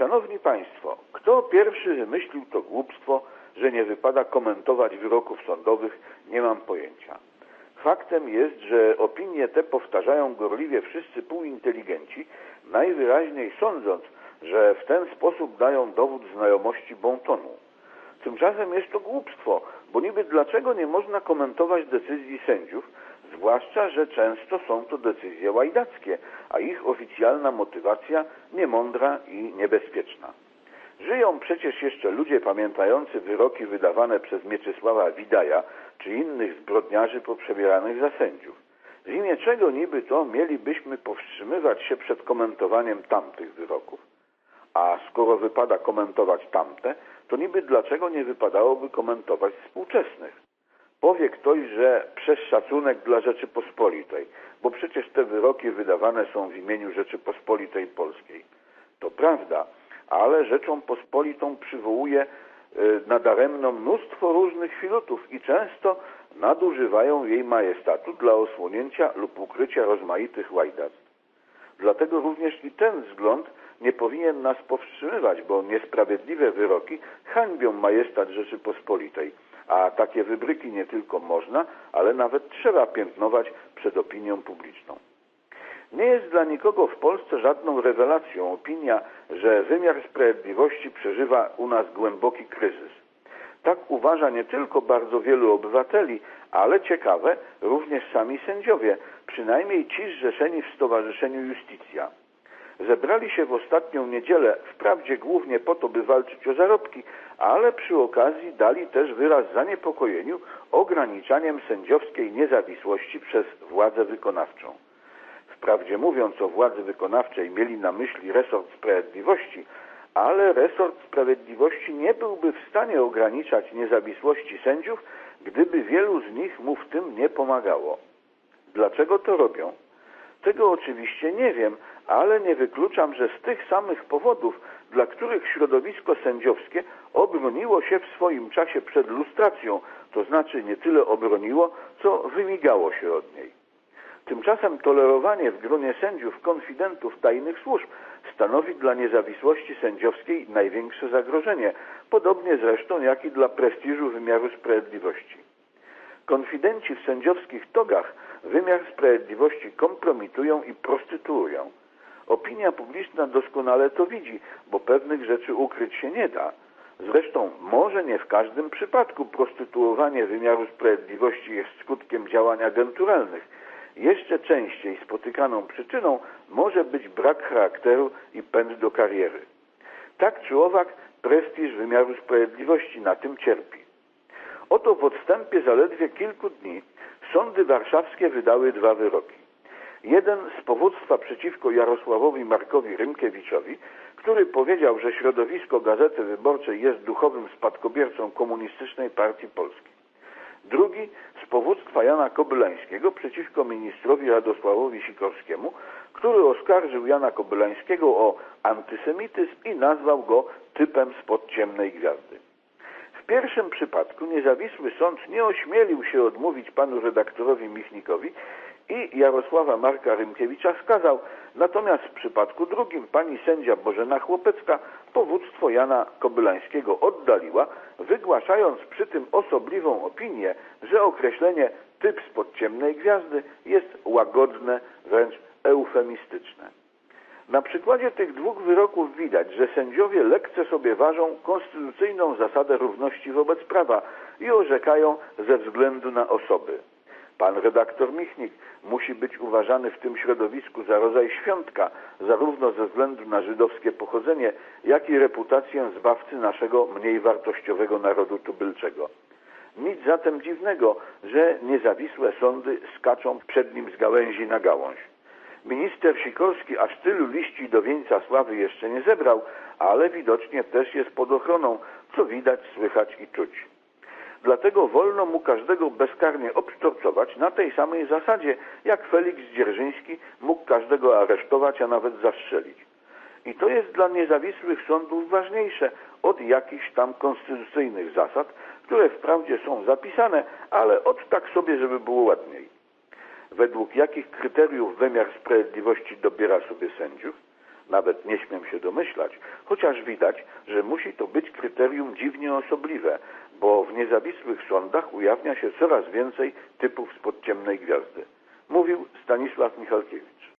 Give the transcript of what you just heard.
Szanowni Państwo, kto pierwszy wymyślił to głupstwo, że nie wypada komentować wyroków sądowych, nie mam pojęcia. Faktem jest, że opinie te powtarzają gorliwie wszyscy półinteligenci, najwyraźniej sądząc, że w ten sposób dają dowód znajomości bontonu. Tymczasem jest to głupstwo, bo niby dlaczego nie można komentować decyzji sędziów, zwłaszcza, że często są to decyzje łajdackie, a ich oficjalna motywacja niemądra i niebezpieczna. Żyją przecież jeszcze ludzie pamiętający wyroki wydawane przez Mieczysława Widaja czy innych zbrodniarzy poprzebieranych za sędziów. W imię czego niby to mielibyśmy powstrzymywać się przed komentowaniem tamtych wyroków? A skoro wypada komentować tamte, to niby dlaczego nie wypadałoby komentować współczesnych? Powie ktoś, że przez szacunek dla Rzeczypospolitej, bo przecież te wyroki wydawane są w imieniu Rzeczypospolitej Polskiej. To prawda, ale Rzeczą Pospolitą przywołuje y, nadaremno mnóstwo różnych filutów i często nadużywają jej majestatu dla osłonięcia lub ukrycia rozmaitych łajdactw. Dlatego również i ten wzgląd nie powinien nas powstrzymywać, bo niesprawiedliwe wyroki hańbią majestat Rzeczypospolitej, a takie wybryki nie tylko można, ale nawet trzeba piętnować przed opinią publiczną. Nie jest dla nikogo w Polsce żadną rewelacją opinia, że wymiar sprawiedliwości przeżywa u nas głęboki kryzys. Tak uważa nie tylko bardzo wielu obywateli, ale ciekawe również sami sędziowie, przynajmniej ci zrzeszeni w Stowarzyszeniu Justicja. Zebrali się w ostatnią niedzielę, wprawdzie głównie po to, by walczyć o zarobki, ale przy okazji dali też wyraz zaniepokojeniu ograniczaniem sędziowskiej niezawisłości przez władzę wykonawczą. Wprawdzie mówiąc o władzy wykonawczej mieli na myśli resort sprawiedliwości, ale resort sprawiedliwości nie byłby w stanie ograniczać niezawisłości sędziów, gdyby wielu z nich mu w tym nie pomagało. Dlaczego to robią? Tego oczywiście nie wiem, ale nie wykluczam, że z tych samych powodów, dla których środowisko sędziowskie obroniło się w swoim czasie przed lustracją, to znaczy nie tyle obroniło, co wymigało się od niej. Tymczasem tolerowanie w gronie sędziów konfidentów tajnych służb stanowi dla niezawisłości sędziowskiej największe zagrożenie, podobnie zresztą jak i dla prestiżu wymiaru sprawiedliwości. Konfidenci w sędziowskich togach wymiar sprawiedliwości kompromitują i prostytuują. Opinia publiczna doskonale to widzi, bo pewnych rzeczy ukryć się nie da. Zresztą może nie w każdym przypadku prostytuowanie wymiaru sprawiedliwości jest skutkiem działań agenturalnych. Jeszcze częściej spotykaną przyczyną może być brak charakteru i pęd do kariery. Tak czy owak prestiż wymiaru sprawiedliwości na tym cierpi. Oto w odstępie zaledwie kilku dni sądy warszawskie wydały dwa wyroki. Jeden z powództwa przeciwko Jarosławowi Markowi Rymkiewiczowi, który powiedział, że środowisko Gazety Wyborczej jest duchowym spadkobiercą komunistycznej partii polskiej. Drugi z powództwa Jana Kobylańskiego przeciwko ministrowi Radosławowi Sikorskiemu, który oskarżył Jana Kobylańskiego o antysemityzm i nazwał go typem spod ciemnej gwiazdy. W pierwszym przypadku niezawisły sąd nie ośmielił się odmówić panu redaktorowi Michnikowi i Jarosława Marka Rymkiewicza skazał, natomiast w przypadku drugim pani sędzia Bożena Chłopecka powództwo Jana Kobylańskiego oddaliła, wygłaszając przy tym osobliwą opinię, że określenie typ spod ciemnej gwiazdy jest łagodne, wręcz eufemistyczne. Na przykładzie tych dwóch wyroków widać, że sędziowie lekce sobie ważą konstytucyjną zasadę równości wobec prawa i orzekają ze względu na osoby. Pan redaktor Michnik musi być uważany w tym środowisku za rodzaj świątka, zarówno ze względu na żydowskie pochodzenie, jak i reputację zbawcy naszego mniej wartościowego narodu tubylczego. Nic zatem dziwnego, że niezawisłe sądy skaczą przed nim z gałęzi na gałąź. Minister Sikorski aż tylu liści do wieńca sławy jeszcze nie zebrał, ale widocznie też jest pod ochroną, co widać, słychać i czuć. Dlatego wolno mu każdego bezkarnie obsztorcować na tej samej zasadzie, jak Felix Dzierżyński mógł każdego aresztować, a nawet zastrzelić. I to jest dla niezawisłych sądów ważniejsze od jakichś tam konstytucyjnych zasad, które wprawdzie są zapisane, ale od tak sobie, żeby było ładniej według jakich kryteriów wymiar sprawiedliwości dobiera sobie sędziów? Nawet nie śmiem się domyślać, chociaż widać, że musi to być kryterium dziwnie osobliwe, bo w niezawisłych sądach ujawnia się coraz więcej typów spod ciemnej gwiazdy. Mówił Stanisław Michalkiewicz.